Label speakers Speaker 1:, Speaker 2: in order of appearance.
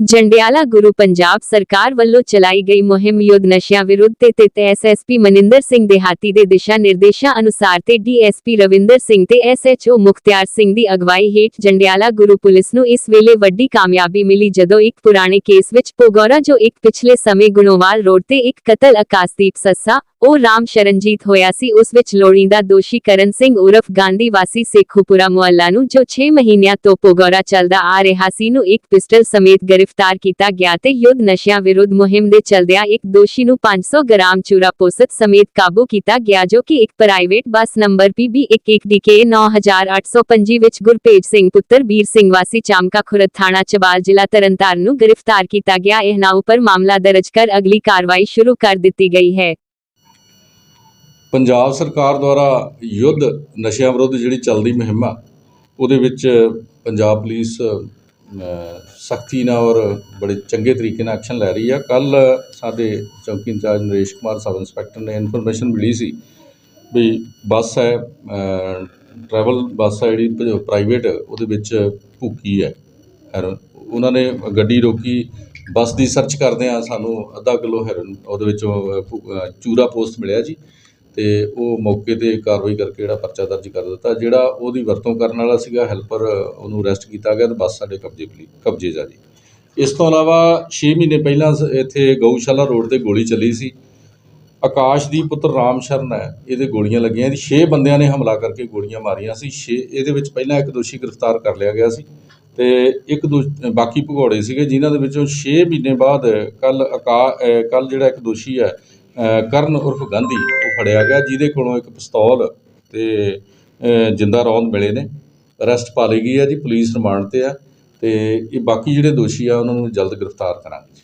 Speaker 1: ਜੰਡਿਆਲਾ ਗੁਰੂ ਪੰਜਾਬ ਸਰਕਾਰ ਵੱਲੋਂ ਚਲਾਈ ਗਈ ਮੁਹਿੰਮ ਯੁੱਧ ਨਸ਼ਿਆਂ ਵਿਰੁੱਧ ਤੇ ਤਿਤ ਐਸਐਸਪੀ ਮਨਿੰਦਰ ਸਿੰਘ ਦਿਹਾਤੀ ਦੇ ਦਿਸ਼ਾ ਨਿਰਦੇਸ਼ਾਂ ਅਨੁਸਾਰ ਤੇ ਡੀਐਸਪੀ ਰਵਿੰਦਰ ਸਿੰਘ ਤੇ ਐਸਐਚਓ ਮੁਖਤਿਆਰ ਸਿੰਘ ਦੀ ਅਗਵਾਈ ਹੇਠ ਜੰਡਿਆਲਾ ਗੁਰੂ ਪੁਲਿਸ ਨੂੰ ਇਸ ਵੇਲੇ ਵੱਡੀ ਕਾਮਯਾਬੀ ਮਿਲੀ ਜਦੋਂ ਇੱਕ ਪੁਰਾਣੇ ਕੇਸ ਵਿੱਚ ਪੋਗੋਰਾ ਜੋ ਇੱਕ ਪਿਛਲੇ ਸਮੇਂ ਗੁਣੋਵਾਲ ਰੋਡ ਤੇ ਇੱਕ ਕਤਲ ਆਕਾਸ਼ਦੀਪ ਸੱਸਾ ਉਹ ਰਾਮ ਸ਼ਰਨਜੀਤ ਹੋਇਆ ਸੀ। ਉਸ ਵਿੱਚ ਲੋੜੀਂਦਾ ਦੋਸ਼ੀ ਕਰਨ ਸਿੰਘ ਉਰਫ ਗਾਂਧੀ ਵਾਸੀ ਸੇਖੂਪੁਰਾ ਮੁਹੱਲਾ ਨੂੰ, ਜੋ 6 ਮਹੀਨਿਆਂ ਤੋਂ ਪੋਗੋਰਾ ਚੱਲਦਾ ਆ ਰਿਹਾ ਸੀ, ਨੂੰ ਇੱਕ ਪਿਸਟਲ ਸਮੇਤ ਗ੍ਰਿਫਤਾਰ ਕੀਤਾ ਗਿਆ ਤੇ ਯੁੱਧ ਨਸ਼ਿਆਂ ਵਿਰੁੱਧ ਮੁਹਿੰਮ ਦੇ ਚਲਦਿਆਂ ਇੱਕ ਦੋਸ਼ੀ ਨੂੰ 500 ਗ੍ਰਾਮ ਚੂਰਾ ਪੋਸਤ ਸਮੇਤ ਕਾਬੂ ਕੀਤਾ ਗਿਆ, ਜੋ ਕਿ ਇੱਕ private bus number PB 11DK 9825 ਵਿੱਚ ਗੁਰਪੇਜ ਸਿੰਘ ਪੁੱਤਰ ਵੀਰ ਸਿੰਘ ਵਾਸੀ ਚਾਮਕਾ ਖੁਰਦ ਥਾਣਾ ਚਬਾਲ ਜ਼ਿਲ੍ਹਾ ਤਰਨਤਾਰਨ ਨੂੰ ਗ੍ਰਿਫਤਾਰ ਕੀਤਾ ਗਿਆ। ਇਹਨਾਂ ਉੱਪਰ ਮਾਮਲਾ ਦਰਜ ਕਰ ਅਗਲੀ ਕਾਰਵਾਈ ਸ਼ੁਰੂ ਕਰ ਦਿੱਤੀ ਗਈ ਹੈ।
Speaker 2: ਪੰਜਾਬ ਸਰਕਾਰ ਦੁਆਰਾ ਯੁੱਧ ਨਸ਼ਿਆਂ ਵਿਰੁੱਧ ਜਿਹੜੀ ਚੱਲਦੀ ਮੁਹਿੰਮ ਆ, ਉਹਦੇ ਵਿੱਚ ਪੰਜਾਬ ਪੁਲਿਸ ਸਖਤੀ ਨਾਲ ਔਰ ਬੜੇ ਚੰਗੇ ਤਰੀਕੇ ਨਾਲ ਐਕਸ਼ਨ ਲੈ ਰਹੀ ਆ। ਕੱਲ ਸਾਡੇ ਚੌਕੀ in charge Naresh Kumar, sub inspector ਨੇ ਇਨਫੋਰਮੇਸ਼ਨ ਮਿਲੀ ਸੀ ਵੀ ਬੱਸ ਹੈ ਟਰੈਵਲ ਬੱਸ ਹੈ ਜਿਹੜੀ ਪ੍ਰਾਈਵੇਟ, ਉਹਦੇ ਵਿੱਚ ਭੁੱਕੀ ਹੈ। ਉਹਨਾਂ ਨੇ ਗੱਡੀ ਰੋਕੀ, ਬੱਸ ਦੀ ਸਰਚ ਕਰਦੇ ਆ ਸਾਨੂੰ ਅੱਧਾ ਕਿਲੋ ਹੈਰੋਇਨ, ਉਹਦੇ ਵਿੱਚੋਂ ਚੂਰਾ ਪੋਸਟ ਮਿਲਿਆ ਜੀ। ਅਤੇ ਉਹ ਮੌਕੇ ਤੇ ਕਾਰਵਾਈ ਕਰਕੇ ਜਿਹੜਾ ਪਰਚਾ ਦਰਜ ਕਰ ਦਿੱਤਾ, ਜਿਹੜਾ ਉਹਦੀ ਵਰਤੋਂ ਕਰਨ ਵਾਲਾ ਸੀਗਾ, ਹੈਲਪਰ ਉਹਨੂੰ ਅਰੈਸਟ ਕੀਤਾ ਗਿਆ ਅਤੇ ਬੱਸ ਸਾਡੇ ਕਬਜ਼ੇ ਪਲੀ ਕਬਜ਼ੇ ਜਾ ਜੀ ਇਸ ਤੋਂ ਇਲਾਵਾ 6 ਮਹੀਨੇ ਪਹਿਲਾਂ ਸ- ਇੱਥੇ ਗਊਸ਼ਾਲਾ ਰੋਡ ਤੇ ਗੋਲੀ ਚੱਲੀ ਸੀ। ਆਕਾਸ਼ ਦੀ ਪੁੱਤਰ ਰਾਮ ਸ਼ਰਨ ਹੈ, ਇਹਦੇ ਗੋਲੀਆਂ ਲੱਗੀਆਂ, ਇਹਦੀ 6 ਬੰਦਿਆਂ ਨੇ ਹਮਲਾ ਕਰਕੇ ਗੋਲੀਆਂ ਮਾਰੀਆਂ ਸੀ। 6 ਇਹਦੇ ਵਿੱਚ ਪਹਿਲਾਂ ਇੱਕ ਦੋਸ਼ੀ ਗ੍ਰਿਫਤਾਰ ਕਰ ਲਿਆ ਗਿਆ ਸੀ ਤੇ ਇੱਕ ਦੋ, ਬਾਕੀ ਭਗੌੜੇ ਸੀਗੇ, ਜਿਨ੍ਹਾਂ ਦੇ ਵਿੱਚੋਂ 6 ਮਹੀਨੇ ਬਾਅਦ ਕੱਲ ਅਕਾ ਕੱਲ ਜਿਹੜਾ ਇੱਕ ਦੋਸ਼ੀ ਹੈ ਕਰਨ ਉਰਫ ਗਾਂਧੀ ਫੜਿਆ ਗਿਆ, ਜਿਹਦੇ ਕੋਲੋਂ ਇੱਕ ਪਿਸਤੌਲ ਤੇ ਜਿੰਦਾ ਰੌਂਦ ਮਿਲੇ ਨੇ। ਅਰੈਸਟ ਪਾ ਲਈ ਗਈ ਹੈ ਜੀ, ਪੁਲਿਸ ਰਿਮਾਂਡ ਤੇ ਆ ਤੇ ਇਹ ਬਾਕੀ ਜਿਹੜੇ ਦੋਸ਼ੀ ਆ, ਉਹਨਾਂ ਨੂੰ ਜਲਦ ਗ੍ਰਿਫਤਾਰ ਕਰਾਂਗੇ